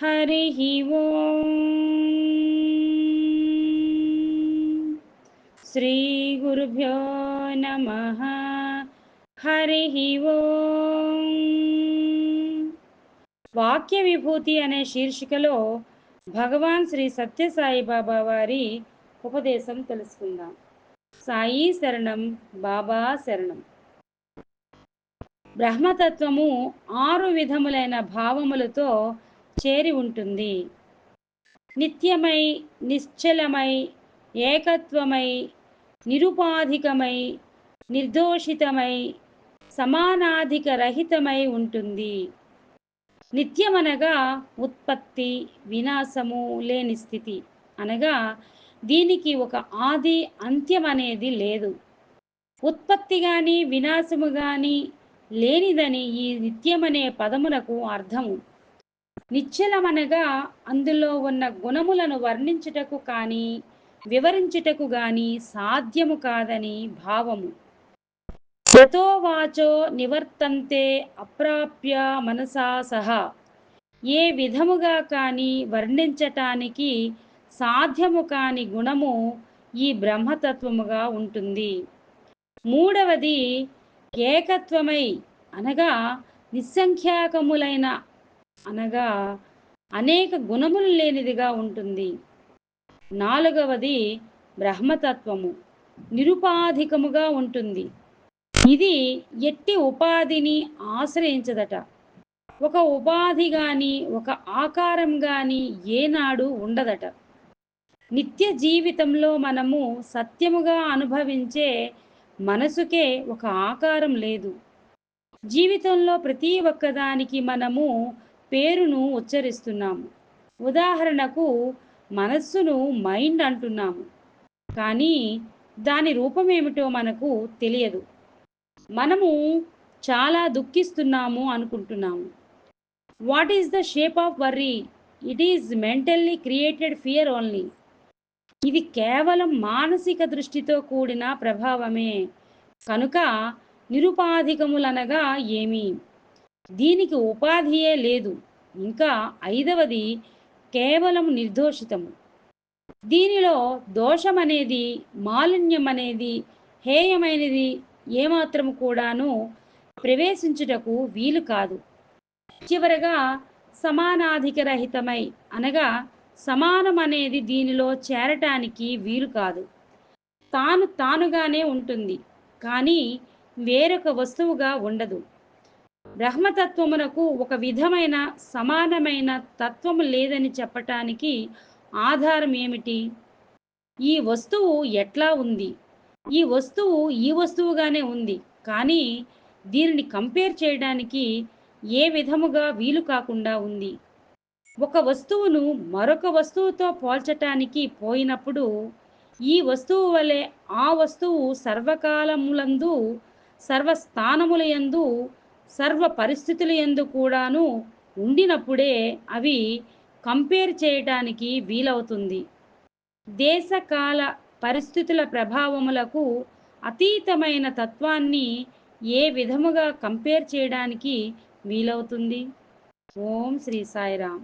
హరి ఓం శ్రీ గురుభ్యో నమ హరి ఓం వాక్య విభూతి అనే శీర్షికలో భగవాన్ శ్రీ సత్యసాయి బాబా వారి ఉపదేశం తెలుసుకుందాం. సాయి శరణం బాబా శరణం. బ్రహ్మతత్వము ఆరు విధములైన భావములతో చేరి ఉంటుంది. నిత్యమై నిశ్చలమై ఏకత్వమై నిరుపాధికమై నిర్దోషితమై సమానాధిక రహితమై ఉంటుంది. నిత్యమనగా ఉత్పత్తి వినాశము లేని స్థితి. అనగా దీనికి ఒక ఆది అంత్యం అనేది లేదు. ఉత్పత్తి కానీ వినాశము కానీ లేనిదని ఈ నిత్యమనే పదమునకు అర్థము. నిశ్చలమనగా అందులో ఉన్న గుణములను వర్ణించుటకు కానీ వివరించుటకు గాని సాధ్యము కాదని భావము. వాచో నివర్తంతే అప్రాప్య మనసా సహా. ఏ విధముగా కానీ వర్ణించటానికి సాధ్యము కాని గుణము ఈ బ్రహ్మతత్వముగా ఉంటుంది. మూడవది ఏకత్వమై అనగా నిస్సంఖ్యాకములైన అనగా అనేక గుణములు లేనిదిగా ఉంటుంది. నాలుగవది బ్రహ్మతత్వము. నిరుపాధికముగా ఉంటుంది. ఇది ఎట్టి ఉపాధిని ఆశ్రయించదట. ఒక ఉపాధి గాని ఒక ఆకారం గాని ఏనాడు ఉండదట. నిత్య జీవితంలో మనము సత్యముగా అనుభవించే మనసుకే ఒక ఆకారం లేదు. జీవితంలో ప్రతి ఒక్కదానికి మనము పేరును ఉచ్చరిస్తున్నాము. ఉదాహరణకు మనస్సును మైండ్ అంటున్నాము. కానీ దాని రూపమేమిటో మనకు తెలియదు. మనము చాలా దుఃఖిస్తున్నాము అనుకుంటున్నాము. What is the shape of worry? It is mentally created fear only. ఇది కేవలం మానసిక దృష్టితో కూడిన ప్రభావమే. కనుక నిరుపాధికములనగా ఏమి దీనికి ఉపాధియే లేదు. ఇంకా ఐదవది కేవలం నిర్దోషితము. దీనిలో దోషం అనేది మాలిన్యం అనేది హేయమైనది ఏమాత్రం కూడాను ప్రవేశించుటకు వీలు కాదు. చివరగా సమానాధికరహితమై అనగా సమానం అనేది దీనిలో చేరటానికి వీలు కాదు. తాను తానుగానే ఉంటుంది. కానీ వేరొక వస్తువుగా ఉండదు. బ్రహ్మతత్వమునకు ఒక విధమైన సమానమైన తత్వము లేదని చెప్పటానికి ఆధారం ఏమిటి? ఈ వస్తువు ఎట్లా ఉంది? ఈ వస్తువు ఈ వస్తువుగానే ఉంది. కానీ దీనిని కంపేర్ చేయడానికి ఏ విధముగా వీలు కాకుండా ఉంది? ఒక వస్తువును మరొక వస్తువుతో పోల్చటానికి పోయినప్పుడు ఈ వస్తువు వలె ఆ వస్తువు సర్వకాలములందు సర్వస్థానములయందు సర్వ పరిస్థితులు ఎందు కూడాను ఉండినప్పుడే అవి కంపేర్ చేయటానికి వీలవుతుంది. దేశకాల పరిస్థితుల ప్రభావములకు అతీతమైన తత్వాన్ని ఏ విధముగా కంపేర్ చేయడానికి వీలవుతుంది? ఓం శ్రీ సాయిరామ్.